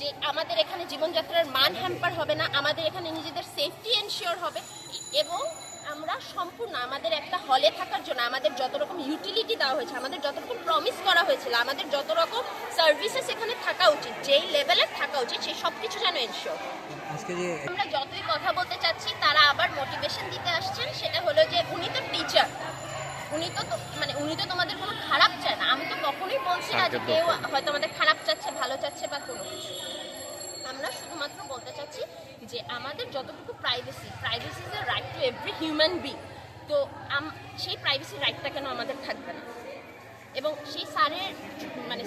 যে আমাদের এখানে জীবনযাত্রার মান হ্যাম্পার হবে না আমাদের এখানে নিজেদের সেফটি এনশিওর হবে এবং আমরা সম্পূর্ণ আমাদের একটা হলে থাকার জন্য আমাদের যত রকম ইউটিলিটি দেওয়া হয়েছে আমাদের যত রকম প্রমিস করা হয়েছিল আমাদের যত রকম সার্ভিসেস এখানে থাকা উচিত যেই লেভেলের থাকা উচিত সেই সব কিছু যেন এনশিওর আমরা যতই কথা বলতে চাচ্ছি তারা আবার মোটিভেশন দিতে আসছেন সেটা হলো যে উনি তো টিচার উনি তো তো- মানে উনি তো তোমাদের কোনো খারাপ চায় না আমি তো কখনোই বলছি না যে কেউ হয়তো আমাদের খারাপ চাচ্ছে ভালো চাচ্ছে বা কোনো কিছু। আমরা শুধুমাত্র বলতে চাচ্ছি যে আমাদের যতটুকু privacy privacy is a right to every human be তো সেই প্রাইভেসি রাইটটা কেন আমাদের থাকবে না? এবং সেই সারের মানে